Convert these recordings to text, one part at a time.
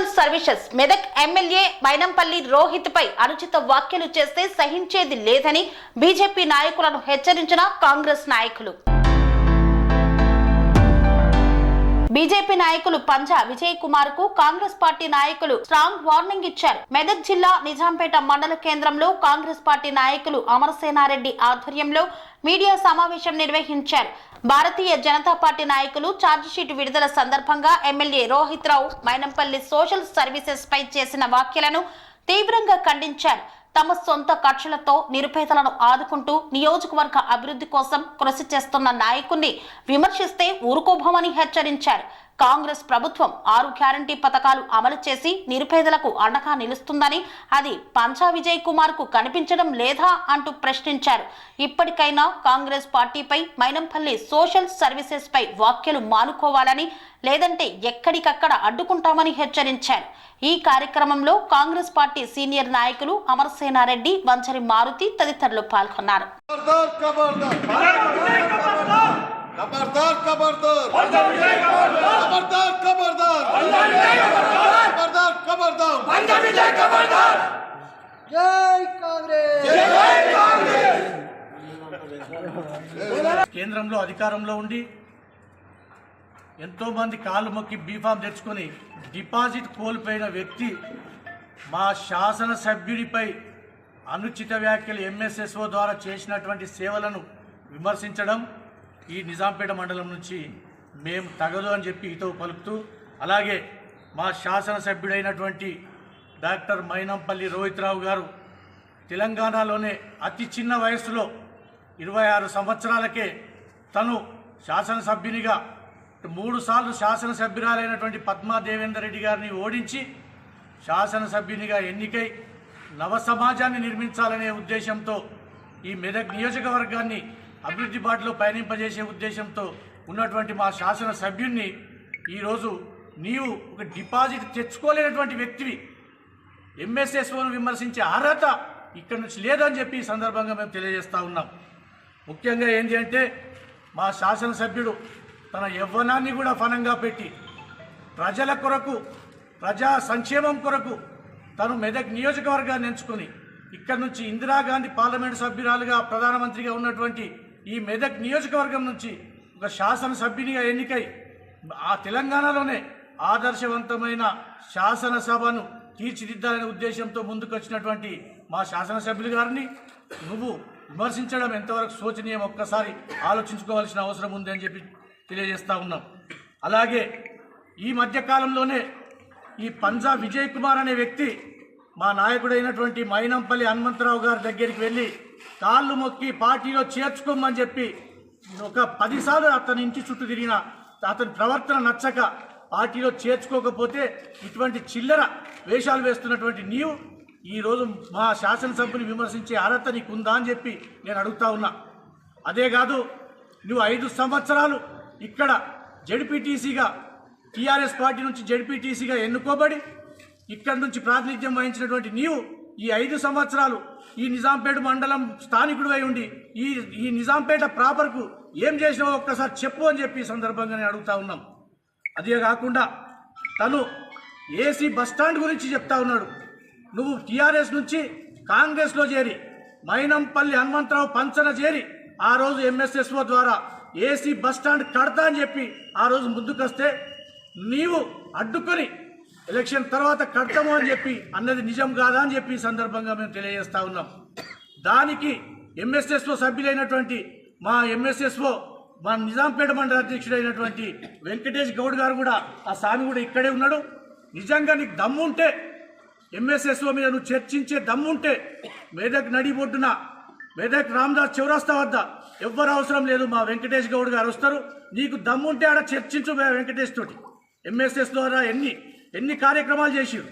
Social services Medak MLA Bainampalli Rohit పై అనుచిత వ్యాఖ్యలు చేస్తే సహించేది లేదని బీజేపీ నాయకులను హెచ్చరించిన కాంగ్రెస్ నాయకులు. బీజేపీ నాయకులు పంజా విజయ్ కుమార్కు కాంగ్రెస్ పార్టీ నాయకులు స్ట్రాంగ్ వార్నింగ్ ఇచ్చారు. మెదక్ జిల్లా నిజాంపేట మండల కేంద్రంలో కాంగ్రెస్ పార్టీ నాయకులు అమరసేనారెడ్డి ఆధ్వర్యంలో మీడియా సమావేశం నిర్వహించారు. భారతీయ జనతా పార్టీ నాయకులు ఛార్జిషీట్ విడుదల సందర్భంగా MLA Rohit Rao Mynampally social services పై చేసిన వ్యాఖ్యలను తీవ్రంగా ఖండించారు. తమ సొంత ఖర్చులతో నిరుపేదలను ఆదుకుంటూ నియోజకవర్గ అభివృద్ధి కోసం కృషి చేస్తున్న నాయకుణ్ణి విమర్శిస్తే ఊరుకోభమని హెచ్చరించారు. కాంగ్రెస్ ప్రభుత్వం ఆరు గ్యారంటీ పథకాలు అమలు చేసి నిరుపేదలకు అండగా నిలుస్తుందని అది పంచా విజయ్ కుమార్కు కనిపించడం లేదా అంటూ ప్రశ్నించారు. ఇప్పటికైనా కాంగ్రెస్ పార్టీపై మైనంపల్లి సోషల్ సర్వీసెస్ పై వ్యాఖ్యలు మానుకోవాలని లేదంటే ఎక్కడికక్కడ అడ్డుకుంటామని హెచ్చరించారు. ఈ కార్యక్రమంలో కాంగ్రెస్ పార్టీ సీనియర్ నాయకులు అమరసేనారెడ్డి వంచరి మారుతి తదితరులు పాల్గొన్నారు. खबरदार खबरदार खबरदार खबरदार खबरदार खबरदार खबरदार జై కేంద్రంలో అధికారంలో ఉండి ఎంతోమంది కాళ్ళు మొక్కి బీఫామ్ తెచ్చుకొని డిపాజిట్ కోల్పోయిన వ్యక్తి మా శాసనసభ్యుడిపై అనుచిత వ్యాఖ్యలు ఎంఎస్ఎస్ఓ ద్వారా చేసినటువంటి సేవలను విమర్శించడం ఈ నిజాంపేట మండలం నుంచి మేము తగదు అని చెప్పి ఇతో పలుకుతూ అలాగే మా శాసనసభ్యుడైనటువంటి డాక్టర్ మైనంపల్లి రోహిత్ రావు గారు తెలంగాణలోనే అతి చిన్న వయస్సులో ఇరవై ఆరు సంవత్సరాలకే తను శాసనసభ్యునిగా మూడుసార్లు శాసనసభ్యురాలైనటువంటి పద్మా దేవేందర్ రెడ్డి గారిని ఓడించి శాసనసభ్యునిగా ఎన్నికై నవ సమాజాన్ని నిర్మించాలనే ఉద్దేశంతో ఈ మెదక్ నియోజకవర్గాన్ని అభివృద్ధి బాటలో పయనింపజేసే ఉద్దేశంతో ఉన్నటువంటి మా శాసన సభ్యుణ్ణి ఈరోజు నీవు ఒక డిపాజిట్ తెచ్చుకోలేనటువంటి వ్యక్తివి. ఎంఎస్ఎస్ఓను విమర్శించే అర్హత ఇక్కడి నుంచి లేదని చెప్పి ఈ సందర్భంగా మేము తెలియజేస్తూ ఉన్నాం. ముఖ్యంగా ఏంటి అంటే మా శాసనసభ్యుడు తన యవ్వనాన్ని కూడా ఫలంగా పెట్టి ప్రజల కొరకు ప్రజా సంక్షేమం కొరకు తను మెదక్ నియోజకవర్గాన్ని ఎంచుకొని ఇక్కడి నుంచి ఇందిరాగాంధీ పార్లమెంటు సభ్యురాలుగా ప్రధానమంత్రిగా ఉన్నటువంటి ఈ మెదక్ నియోజకవర్గం నుంచి ఒక శాసనసభ్యునిగా ఎన్నికై ఆ తెలంగాణలోనే ఆదర్శవంతమైన శాసనసభను తీర్చిదిద్దాలనే ఉద్దేశంతో ముందుకొచ్చినటువంటి మా శాసనసభ్యులు గారిని నువ్వు విమర్శించడం ఎంతవరకు శోచనీయం ఒక్కసారి ఆలోచించుకోవాల్సిన అవసరం ఉంది అని చెప్పి తెలియజేస్తూ ఉన్నాం. అలాగే ఈ మధ్యకాలంలోనే ఈ పంజా విజయ్ కుమార్ అనే వ్యక్తి మా నాయకుడైనటువంటి మైనంపల్లి హనుమంతరావు గారి దగ్గరికి వెళ్ళి కాళ్ళు మొక్కి పార్టీలో చేర్చుకోమని చెప్పి ఒక పదిసార్లు అతని ఇంటి చుట్టూ తిరిగిన అతని ప్రవర్తన నచ్చక పార్టీలో చేర్చుకోకపోతే ఇటువంటి చిల్లర వేషాలు వేస్తున్నటువంటి నీవు ఈరోజు మా శాసనసభ్యుని విమర్శించే అర్హత నీకు ఉందా అని చెప్పి నేను అడుగుతా ఉన్నా. అదే కాదు నువ్వు ఐదు సంవత్సరాలు ఇక్కడ జడ్పీటీసీగా టీఆర్ఎస్ పార్టీ నుంచి జడ్పీటీసీగా ఎన్నుకోబడి ఇక్కడి నుంచి ప్రాతినిధ్యం వహించినటువంటి నీవు ఈ ఐదు సంవత్సరాలు ఈ నిజాంపేట మండలం స్థానికుడు అయి ఉండి ఈ ఈ నిజాంపేట ప్రాపర్కు ఏం చేసినావో ఒక్కసారి చెప్పు అని చెప్పి సందర్భంగానే అడుగుతా ఉన్నాం. అదే కాకుండా తను ఏసీ బస్టాండ్ గురించి చెప్తా ఉన్నాడు. నువ్వు టీఆర్ఎస్ నుంచి కాంగ్రెస్లో చేరి మైనంపల్లి హనుమంతరావు పంచన చేరి ఆ రోజు ఎంఎస్ఎస్ఓ ద్వారా ఏసీ బస్టాండ్ కడతా అని చెప్పి ఆ రోజు ముందుకొస్తే నీవు అడ్డుకొని ఎలక్షన్ తర్వాత కడతాము అని చెప్పి అన్నది నిజం కాదా అని చెప్పి సందర్భంగా మేము తెలియజేస్తా ఉన్నాం. దానికి ఎంఎస్ఎస్ఓ సభ్యులైనటువంటి మా ఎంఎస్ఎస్ఓ మా నిజాంపేట మండల అధ్యక్షుడైనటువంటి వెంకటేష్ గౌడ్ గారు కూడా ఆ స్వామి కూడా ఇక్కడే ఉన్నాడు. నిజంగా నీకు దమ్ముంటే ఎంఎస్ఎస్ఓ మీద నువ్వు చర్చించే దమ్ముంటే మెదక్ నడిబొడ్డున మెదక్ రామ్దాస్ చౌరాస్తా వద్ద ఎవ్వరు అవసరం లేదు మా వెంకటేష్ గౌడ్ గారు వస్తారు. నీకు దమ్ముంటే ఆడ చర్చించు మే వెంకటేష్ తోటి. ఎంఎస్ఎస్ ద్వారా ఎన్ని ఎన్ని కార్యక్రమాలు చేసిండు?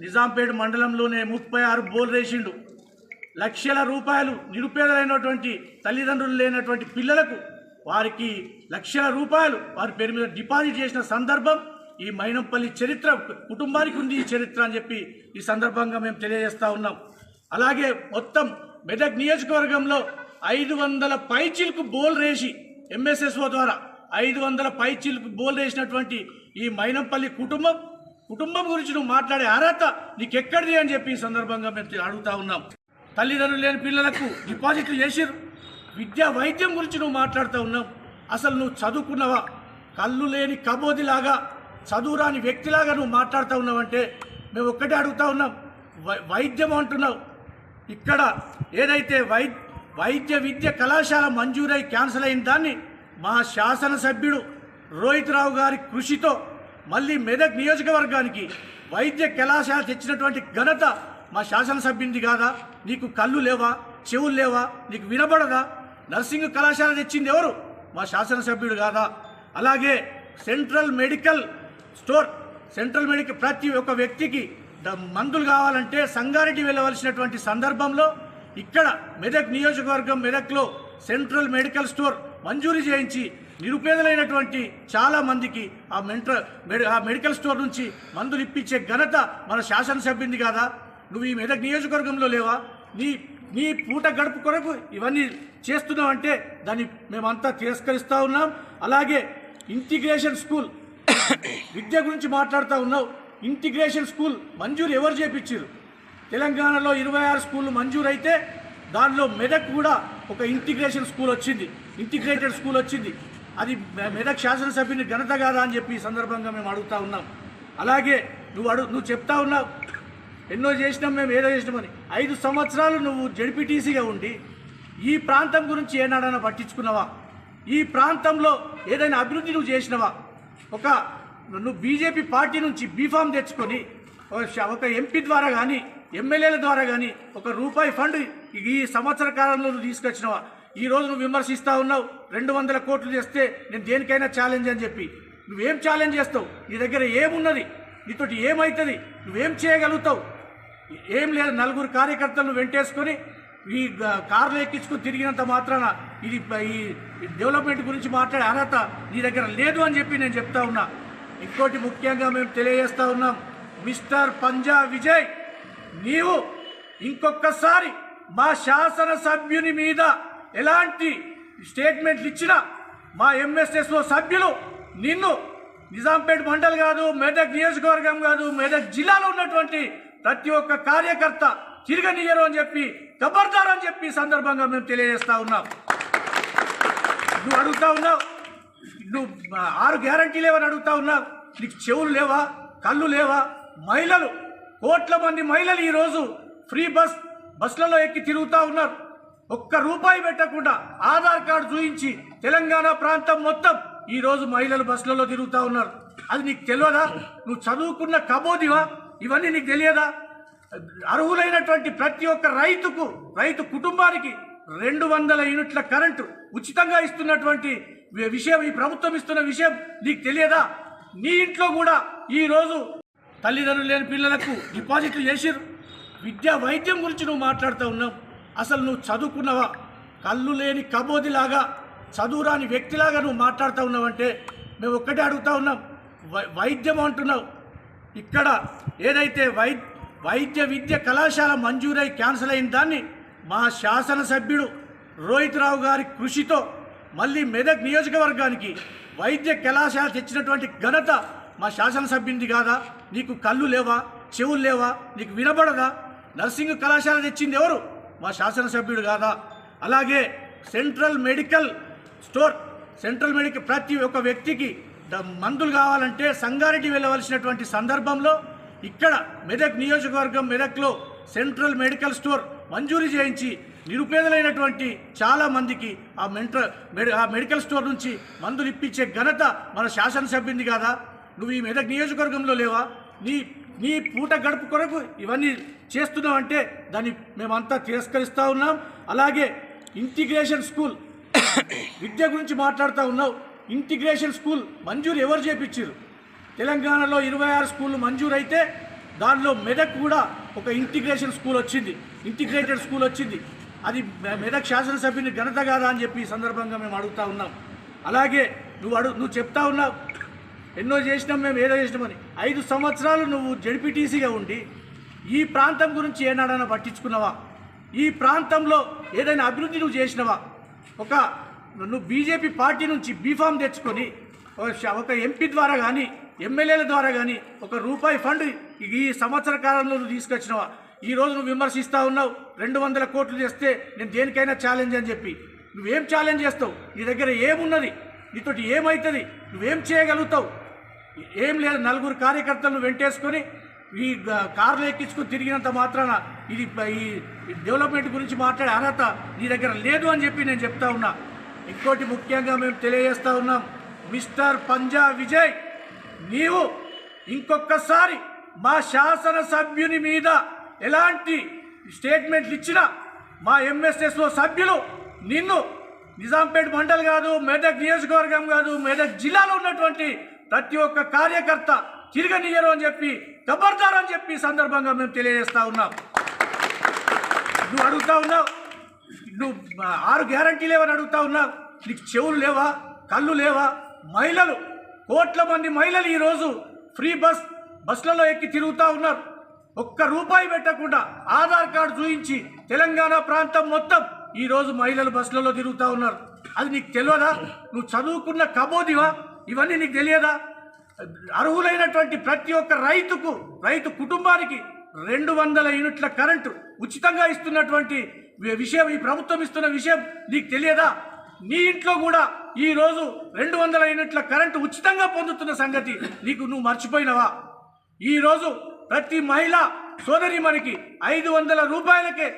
నిజాంపేట మండలంలోనే ముప్పై ఆరు బోల్ వేసిండు. లక్షల రూపాయలు నిరుపేదలైనటువంటి తల్లిదండ్రులు లేనటువంటి పిల్లలకు వారికి లక్షల రూపాయలు వారి పేరు మీద డిపాజిట్ చేసిన సందర్భం ఈ మైనంపల్లి చరిత్ర కుటుంబానికి ఉంది ఈ చరిత్ర అని చెప్పి ఈ సందర్భంగా మేము తెలియజేస్తూ ఉన్నాం. అలాగే మొత్తం మెదక్ నియోజకవర్గంలో ఐదు వందల పైచిలకు బోల్ రేసి ఎంఎస్ఎస్ఓ ద్వారా ఐదు వందల పైచిలకు బోల్ వేసినటువంటి ఈ మైనంపల్లి కుటుంబం కుటుంబం గురించి నువ్వు మాట్లాడే అర్హత నీకెక్కడిది అని చెప్పి ఈ సందర్భంగా మేము అడుగుతా ఉన్నాం. తల్లిదండ్రులు లేని పిల్లలకు డిపాజిట్లు చేసిరు విద్యా వైద్యం గురించి నువ్వు మాట్లాడుతూ ఉన్నావు. అసలు నువ్వు చదువుకున్నావా? కళ్ళు లేని కబోదిలాగా చదువురాని వ్యక్తిలాగా నువ్వు మాట్లాడుతూ ఉన్నావంటే మేము ఒక్కటే అడుగుతా ఉన్నాం. వై- వైద్యం అంటున్నావు. ఇక్కడ ఏదైతే వై వైద్య విద్య కళాశాల మంజూరై క్యాన్సిల్ అయిన దాన్ని మా శాసనసభ్యుడు రోహిత్ రావు గారి కృషితో మళ్ళీ మెదక్ నియోజకవర్గానికి వైద్య కళాశాల తెచ్చినటువంటి ఘనత మా శాసనసభ్యునిది కాదా? నీకు కళ్ళు లేవా? చెవులు లేవా? నీకు వినబడదా? నర్సింగ్ కళాశాల తెచ్చింది ఎవరు? మా శాసనసభ్యుడు కాదా? అలాగే central medical store central medical ప్రతి ఒక్క వ్యక్తికి మందులు కావాలంటే సంగారెడ్డి వెళ్ళవలసినటువంటి సందర్భంలో ఇక్కడ మెదక్ నియోజకవర్గం మెదక్లో సెంట్రల్ మెడికల్ స్టోర్ మంజూరు చేయించి నిరుపేదలైనటువంటి చాలా మందికి ఆ మెంటర్ మెడి- ఆ మెడికల్ స్టోర్ నుంచి మందులు ఇప్పించే ఘనత మన శాసనసభ్యుంది కాదా? నువ్వు ఈ మెదక్ నియోజకవర్గంలో లేవా? నీ నీ పూట గడుపు కొరకు ఇవన్నీ చేస్తున్నావంటే దాన్ని మేమంతా తిరస్కరిస్తూ ఉన్నాం. అలాగే ఇంటిగ్రేషన్ స్కూల్ విద్య గురించి మాట్లాడుతూ ఉన్నావు. ఇంటిగ్రేషన్ స్కూల్ మంజూరు ఎవరు చేపించారు? తెలంగాణలో ఇరవై ఆరు స్కూళ్ళు మంజూరు అయితే దానిలో మెదక్ కూడా ఒక ఇంటిగ్రేషన్ స్కూల్ వచ్చింది. ఇంటిగ్రేటెడ్ స్కూల్ వచ్చింది. అది మెదక్ శాసనసభ్యుని ఘనత కాదా అని చెప్పి ఈ సందర్భంగా మేము అడుగుతా ఉన్నాం. అలాగే నువ్వు అడుగు నువ్వు చెప్తా ఉన్నావు. ఎన్నో చేసినాం మేము ఏదో చేసినామని ఐదు సంవత్సరాలు నువ్వు జడిపిటీసీగా ఉండి ఈ ప్రాంతం గురించి ఏనాడైనా పట్టించుకున్నావా? ఈ ప్రాంతంలో ఏదైనా అభివృద్ధి నువ్వు చేసినవా? ఒక నువ్వు బీజేపీ పార్టీ నుంచి బీఫామ్ తెచ్చుకొని ఒక ఒక ఎంపీ ద్వారా కానీ ఎమ్మెల్యేల ద్వారా కానీ ఒక రూపాయి ఫండ్ ఈ సంవత్సర కాలంలో నువ్వు తీసుకొచ్చినవా? ఈ రోజు నువ్వు విమర్శిస్తా ఉన్నావు. రెండు వందల కోట్లు చేస్తే నేను దేనికైనా ఛాలెంజ్ అని చెప్పి. నువ్వేం ఛాలెంజ్ చేస్తావు? నీ దగ్గర ఏమున్నది? నీతోటి ఏమవుతుంది నువ్వేం చేయగలుగుతావు? ఏం లేదు నలుగురు కార్యకర్తలను వెంటేసుకొని ఈ కార్లు ఎక్కించుకుని తిరిగినంత మాత్రాన ఇది ఈ డెవలప్మెంట్ గురించి మాట్లాడే అర్హత నీ దగ్గర లేదు అని చెప్పి నేను చెప్తా ఉన్నా. ఇంకోటి ముఖ్యంగా మేము తెలియజేస్తా ఉన్నాం. మిస్టర్ పంజా విజయ్ నీవు ఇంకొకసారి మా శాసనసభ్యుని మీద ఎలాంటి స్టేట్మెంట్లు ఇచ్చినా మా ఎంఎస్ఎస్ఓ సభ్యులు నిన్ను నిజాంపేట్ మండల్ కాదు మెదక్ నియోజకవర్గం కాదు మెదక్ జిల్లాలో ఉన్నటువంటి ప్రతి ఒక్క కార్యకర్త తిరగనియరు అని చెప్పి ఖబర్దార్ అని చెప్పి సందర్భంగా మేము తెలియజేస్తా ఉన్నాం. నువ్వు అడుగుతా ఉన్నావు. నువ్వు ఆరు గ్యారంటీ లేవని అడుగుతా ఉన్నావు. నీకు చెవులు లేవా? కళ్ళు లేవా? మహిళలు కోట్ల మంది మహిళలు ఈరోజు ఫ్రీ బస్ బస్సులలో ఎక్కి తిరుగుతూ ఉన్నారు. ఒక్క రూపాయి పెట్టకుండా ఆధార్ కార్డు చూయించి తెలంగాణ ప్రాంతం మొత్తం ఈరోజు మహిళలు బస్సులలో తిరుగుతూ ఉన్నారు. అది నీకు తెలియదా? నువ్వు చదువుకున్న కబోదివా? ఇవన్నీ నీకు తెలియదా? అర్హులైనటువంటి ప్రతి ఒక్క రైతుకు రైతు కుటుంబానికి రెండు వందల యూనిట్ల కరెంటు ఉచితంగా ఇస్తున్నటువంటి విషయం ఈ ప్రభుత్వం ఇస్తున్న విషయం నీకు తెలియదా? నీ ఇంట్లో కూడా ఈ రోజు తల్లిదండ్రులు లేని పిల్లలకు డిపాజిట్లు చేసిరు విద్యా వైద్యం గురించి నువ్వు మాట్లాడుతూ ఉన్నావు. అసలు నువ్వు చదువుకున్నావా? కళ్ళు లేని కబోదిలాగా చదువురాని వ్యక్తిలాగా నువ్వు మాట్లాడుతూ ఉన్నావంటే మేము ఒక్కటే అడుగుతా ఉన్నాం. వై- వైద్యం అంటున్నావు. ఇక్కడ ఏదైతే వై వైద్య విద్య కళాశాల మంజూరై క్యాన్సిల్ అయిన దాన్ని మా శాసనసభ్యుడు రోహిత్ రావు గారి కృషితో మళ్ళీ మెదక్ నియోజకవర్గానికి వైద్య కళాశాల తెచ్చినటువంటి ఘనత మా శాసనసభ్యునిది కాదా? నీకు కళ్ళు లేవా? చెవులు లేవా? నీకు వినబడదా? నర్సింగ్ కళాశాల తెచ్చింది ఎవరు? మా శాసనసభ్యుడు కాదా? అలాగే central medical store central medical ప్రతి ఒక్క వ్యక్తికి ద- మందులు కావాలంటే సంగారెడ్డి వెళ్ళవలసినటువంటి సందర్భంలో ఇక్కడ మెదక్ నియోజకవర్గం మెదక్లో సెంట్రల్ మెడికల్ స్టోర్ మంజూరు చేయించి నిరుపేదలైనటువంటి చాలా మందికి ఆ మెంట్ర ఆ మెడికల్ స్టోర్ నుంచి మందులు ఇప్పించే ఘనత మన శాసనసభ్యుంది కాదా? నువ్వు ఈ మెదక్ నియోజకవర్గంలో లేవా? నీ నీ పూట గడుపు కొరకు ఇవన్నీ చేస్తున్నావు అంటే దాన్ని మేమంతా తిరస్కరిస్తూ ఉన్నాం. అలాగే ఇంటిగ్రేషన్ స్కూల్ విద్య గురించి మాట్లాడుతూ ఉన్నావు. ఇంటిగ్రేషన్ స్కూల్ మంజూరు ఎవరు చేపించారు? తెలంగాణలో ఇరవై ఆరు స్కూళ్ళు మంజూరు అయితే దానిలో మెదక్ కూడా ఒక ఇంటిగ్రేషన్ స్కూల్ వచ్చింది. ఇంటిగ్రేటెడ్ స్కూల్ వచ్చింది. అది మె- మెదక్ శాసనసభ్యుని ఘనత కాదా అని చెప్పి ఈ సందర్భంగా మేము అడుగుతా ఉన్నాం. అలాగే నువ్వు అడుగు నువ్వు చెప్తా ఉన్నావు. ఎన్నో చేసినాం మేము ఏదో చేసినామని ఐదు సంవత్సరాలు నువ్వు జడ్పీటీసీగా ఉండి ఈ ప్రాంతం గురించి ఏనాడైనా పట్టించుకున్నావా? ఈ ప్రాంతంలో ఏదైనా అభివృద్ధి నువ్వు చేసినవా? ఒక నువ్వు బీజేపీ పార్టీ నుంచి బీఫామ్ తెచ్చుకొని ఒక ఒక ఎంపీ ద్వారా కానీ ఎమ్మెల్యేల ద్వారా కానీ ఒక రూపాయి ఫండ్ ఈ సంవత్సర కాలంలో నువ్వు తీసుకొచ్చినవా? ఈ రోజు నువ్వు విమర్శిస్తూ ఉన్నావు రెండు వందల కోట్లు చేస్తే నేను దేనికైనా ఛాలెంజ్ అని చెప్పి. నువ్వేం ఛాలెంజ్ చేస్తావు? నీ దగ్గర ఏమున్నది? నీతోటి ఏమవుతుంది నువ్వేం చేయగలుగుతావు? ఏం లేదు నలుగురు కార్యకర్తలను వెంటేసుకొని ఈ కార్లు ఎక్కించుకుని తిరిగినంత మాత్రాన ఇది ఈ డెవలప్మెంట్ గురించి మాట్లాడే అర్హత నీ దగ్గర లేదు అని చెప్పి నేను చెప్తా ఉన్నా. ఇంకోటి ముఖ్యంగా మేము తెలియజేస్తా ఉన్నాం మిస్టర్ పంజా విజయ్ నీవు ఇంకొకసారి మా శాసనసభ్యుని మీద ఎలాంటి స్టేట్మెంట్లు ఇచ్చినా మా ఎంఎస్ఎస్ఓ సభ్యులు నిన్ను నిజాంపేట్ మండల్ కాదు మెదక్ నియోజకవర్గం కాదు మెదక్ జిల్లాలో ఉన్నటువంటి ప్రతి ఒక్క కార్యకర్త తిరగనియరు అని చెప్పి ఖబర్దార్ అని చెప్పి సందర్భంగా మేము తెలియజేస్తా ఉన్నాం. నువ్వు అడుగుతా ఉన్నావు. నువ్వు ఆరు గ్యారంటీ లేవని అడుగుతా ఉన్నావు. నీకు చెవులు లేవా? కళ్ళు లేవా? మహిళలు కోట్ల మంది మహిళలు ఈరోజు ఫ్రీ బస్ బస్సులలో ఎక్కి తిరుగుతూ ఉన్నారు. ఒక్క రూపాయి పెట్టకుండా ఆధార్ కార్డు చూయించి తెలంగాణ ప్రాంతం మొత్తం ఈరోజు మహిళలు బస్సులలో తిరుగుతూ ఉన్నారు. అది నీకు తెలియదా? నువ్వు చదువుకున్న కబోదివా? ఇవన్నీ నీకు తెలియదా? అర్హులైనటువంటి ప్రతి ఒక్క రైతుకు రైతు కుటుంబానికి రెండు వందల యూనిట్ల కరెంటు ఉచితంగా ఇస్తున్నటువంటి విషయం ఈ ప్రభుత్వం ఇస్తున్న విషయం నీకు తెలియదా? నీ ఇంట్లో కూడా ఈరోజు రెండు వందల యూనిట్ల కరెంటు ఉచితంగా పొందుతున్న సంగతి నీకు నువ్వు మర్చిపోయినవా? ఈరోజు ప్రతి మహిళ సోదరి మనకి ఐదు వందల రూపాయలకే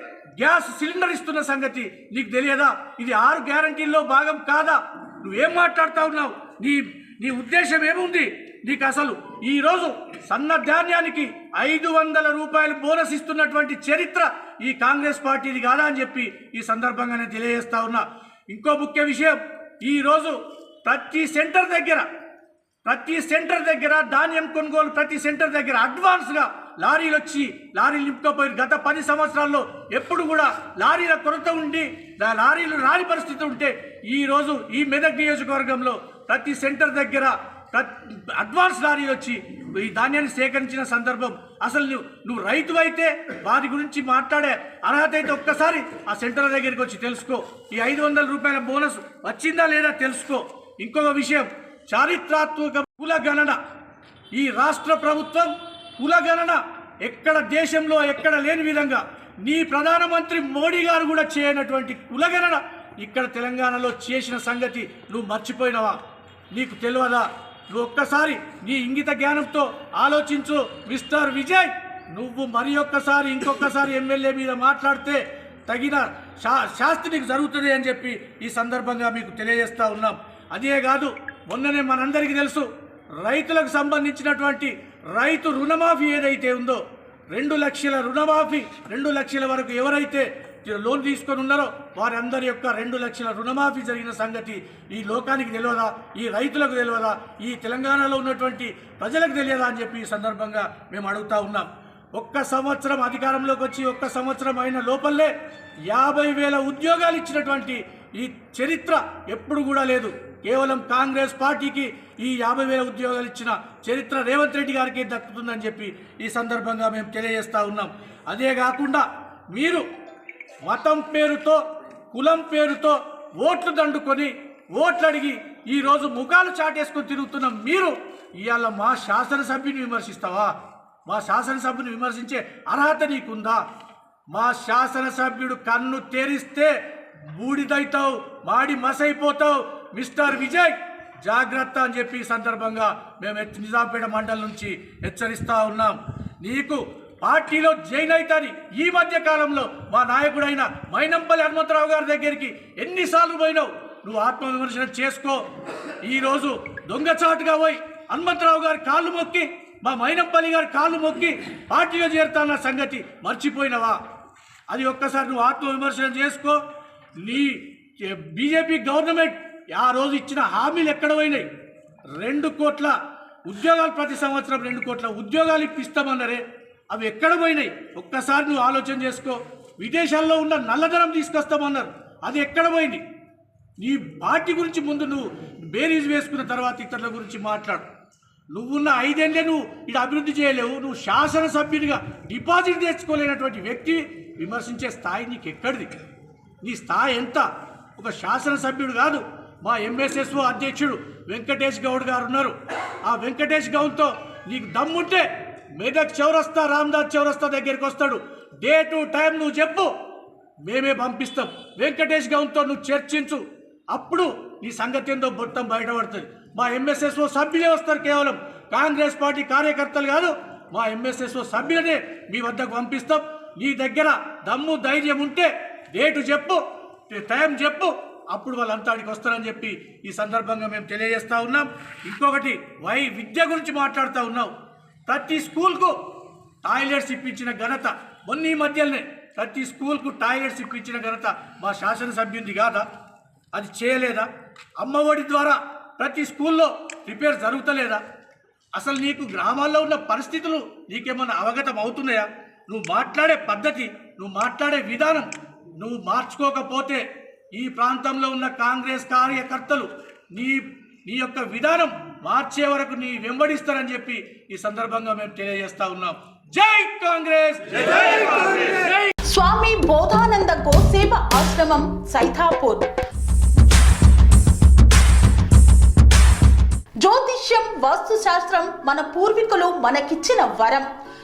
గ్యాస్ సిలిండర్ ఇస్తున్న సంగతి నీకు తెలియదా? ఇది ఆరు గ్యారంటీల్లో భాగం కాదా? నువ్వేం మాట్లాడుతా ఉన్నావు? నీ నీ ఉద్దేశం ఏముంది? నీకు అసలు ఈరోజు సన్నధాన్యానికి ఐదు వందల రూపాయలు బోనస్ ఇస్తున్నటువంటి చరిత్ర ఈ కాంగ్రెస్ పార్టీది కాదా అని చెప్పి ఈ సందర్భంగా నేను తెలియజేస్తా ఉన్నా. ఇంకో ముఖ్య విషయం ఈరోజు ప్రతి సెంటర్ దగ్గర ప్రతి సెంటర్ దగ్గర ధాన్యం కొనుగోలు ప్రతి సెంటర్ దగ్గర అడ్వాన్స్గా లారీలు వచ్చి లారీలు నింపుకోపోయి గత పది సంవత్సరాల్లో ఎప్పుడు కూడా లారీల కొరత ఉండి లారీలు రాని పరిస్థితి ఉంటే ఈరోజు ఈ మెదక్ నియోజకవర్గంలో ప్రతి సెంటర్ దగ్గర అడ్వాన్స్ లారీ వచ్చి ఈ ధాన్యాన్ని సేకరించిన సందర్భం. అసలు నువ్వు నువ్వు రైతు అయితే వారి గురించి మాట్లాడే అర్హత అయితే ఒక్కసారి ఆ సెంటర్ దగ్గరికి వచ్చి తెలుసుకో. ఈ ఐదు వందల రూపాయల బోనస్ వచ్చిందా లేదా తెలుసుకో. ఇంకొక విషయం చారిత్రాత్మక కులగణన ఈ రాష్ట్ర ప్రభుత్వం కులగణన ఎక్కడ దేశంలో ఎక్కడ లేని విధంగా నీ ప్రధానమంత్రి మోడీ గారు కూడా చేయనటువంటి కులగణన ఇక్కడ తెలంగాణలో చేసిన సంగతి నువ్వు మర్చిపోయినవా? నీకు తెలియదా నువ్వు ఒక్కసారి నీ ఇంగిత జ్ఞానంతో ఆలోచించు మిస్టర్ విజయ్. నువ్వు మరి ఒక్కసారి ఇంకొకసారి ఎమ్మెల్యే మీద మాట్లాడితే తగిన శా శాస్తి నీకు జరుగుతుంది అని చెప్పి ఈ సందర్భంగా మీకు తెలియజేస్తా ఉన్నాం. అదే కాదు మొన్ననే మనందరికీ తెలుసు రైతులకు సంబంధించినటువంటి రైతు రుణమాఫీ ఏదైతే ఉందో రెండు లక్షల రుణమాఫీ రెండు లక్షల వరకు ఎవరైతే లోన్ తీసుకొని ఉన్నారో వారందరి యొక్క రెండు లక్షల రుణమాఫీ జరిగిన సంగతి ఈ లోకానికి తెలియదా? ఈ రైతులకు తెలియదా? ఈ తెలంగాణలో ఉన్నటువంటి ప్రజలకు తెలియదా అని చెప్పి ఈ సందర్భంగా మేము అడుగుతా ఉన్నాం. ఒక్క సంవత్సరం అధికారంలోకి వచ్చి ఒక్క సంవత్సరం అయిన లోపలే యాభై వేల ఉద్యోగాలు ఇచ్చినటువంటి ఈ చరిత్ర ఎప్పుడు కూడా లేదు. కేవలం కాంగ్రెస్ పార్టీకి ఈ యాభై వేల ఉద్యోగాలు ఇచ్చిన చరిత్ర రేవంత్ రెడ్డి గారికి దక్కుతుందని చెప్పి ఈ సందర్భంగా మేము తెలియజేస్తూ ఉన్నాం. అదే కాకుండా మీరు మతం పేరుతో కులం పేరుతో ఓట్లు దండుకొని ఓట్లు అడిగి ఈరోజు ముఖాలు చాటేసుకొని తిరుగుతున్న మీరు ఇవాళ మా శాసనసభ్యుని విమర్శిస్తావా? మా శాసనసభ్యుని విమర్శించే అర్హత నీకుందా? మా శాసనసభ్యుడు కన్ను తెరిస్తే బూడిదైతావు మాడి మసైపోతావు మిస్టర్ విజయ్! జాగ్రత్త అని చెప్పి ఈ సందర్భంగా మేము నిజాంపేట మండలి నుంచి హెచ్చరిస్తూ ఉన్నాం. నీకు పార్టీలో జైన్ అవుతాని ఈ మధ్య కాలంలో మా నాయకుడైన మైనంపల్లి హనుమంతరావు గారి దగ్గరికి ఎన్నిసార్లు పోయినావు? నువ్వు ఆత్మవిమర్శన చేసుకో. ఈరోజు దొంగచాటుగా పోయి హనుమంతరావు గారి కాళ్ళు మొక్కి మా మైనంపల్లి గారి కాళ్ళు మొక్కి పార్టీలో చేరుతాన్న సంగతి మర్చిపోయినవా? అది ఒక్కసారి నువ్వు ఆత్మవిమర్శన చేసుకో. నీ బీజేపీ గవర్నమెంట్ ఆ రోజు ఇచ్చిన హామీలు ఎక్కడ పోయినాయి? రెండు కోట్ల ఉద్యోగాలు ప్రతి సంవత్సరం రెండు కోట్ల ఉద్యోగాలు ఇప్పిస్తామన్నారే. అవి ఎక్కడ పోయినాయి? ఒక్కసారి నువ్వు ఆలోచన చేసుకో. విదేశాల్లో ఉన్న నల్లధనం తీసుకొస్తామన్నారు. అది ఎక్కడ పోయింది? నీ పార్టీ గురించి ముందు నువ్వు బేరీజ్ వేసుకున్న తర్వాత ఇతరుల గురించి మాట్లాడు. నువ్వున్న ఐదేళ్ళే నువ్వు ఇక్కడ అభివృద్ధి చేయలేవు. నువ్వు శాసనసభ్యునిగా డిపాజిట్ తెచ్చుకోలేనటువంటి వ్యక్తి విమర్శించే స్థాయి నీకు ఎక్కడిది నీ స్థాయి ఎంత? ఒక శాసనసభ్యుడు కాదు. మా ఎంఎస్ఎస్ఓ అధ్యక్షుడు వెంకటేష్ గౌడ్ గారు ఉన్నారు. ఆ వెంకటేష్ గౌడ్తో నీకు దమ్ముంటే మెదక్ చౌరస్తా రామ్దాస్ చౌరస్తా దగ్గరికి వస్తాడు. డే టు టైం నువ్వు చెప్పు. మేమే పంపిస్తాం. వెంకటేష్ గౌన్తో నువ్వు చర్చించు. అప్పుడు నీ సంగతి ఏందో మొత్తం బయటపడుతుంది. మా ఎంఎస్ఎస్ఓ సభ్యులే వస్తారు కేవలం. కాంగ్రెస్ పార్టీ కార్యకర్తలు కాదు మా ఎంఎస్ఎస్ఓ సభ్యులనే మీ వద్దకు పంపిస్తాం. నీ దగ్గర దమ్ము ధైర్యం ఉంటే డేటు చెప్పు టైం చెప్పు. అప్పుడు వాళ్ళంతా అడికి వస్తారని చెప్పి ఈ సందర్భంగా మేము తెలియజేస్తూ ఉన్నాం. ఇంకొకటి వై విద్య గురించి మాట్లాడుతూ ఉన్నాం. ప్రతి స్కూల్కు టాయిలెట్స్ ఇప్పించిన ఘనత. మొన్న ఈ మధ్యలోనే ప్రతి స్కూల్కు టాయిలెట్స్ ఇప్పించిన ఘనత మా శాసనసభ్యుంది కాదా? అది చేయలేదా? అమ్మఒడి ద్వారా ప్రతి స్కూల్లో రిపేర్ జరుగుతలేదా? అసలు నీకు గ్రామాల్లో ఉన్న పరిస్థితులు నీకేమన్నా అవగతం అవుతున్నాయా? నువ్వు మాట్లాడే పద్ధతి నువ్వు మాట్లాడే విధానం నువ్వు మార్చుకోకపోతే ఈ ప్రాంతంలో ఉన్న కాంగ్రెస్ కార్యకర్తలు నీ నీ యొక్క విధానం మార్చే వరకు నీ వెంబడిస్తారని చెప్పి ఈ సందర్భంగా మేము తెలియజేస్తా ఉన్నాం. జై కాంగ్రెస్! జై కాంగ్రెస్! జై స్వామి బోధానంద గోసేవ ఆశ్రమం సైథాపూర్ జ్యోతిష్యం వాస్తు శాస్త్రం మన పూర్వీకులు మనకిచ్చిన వరం.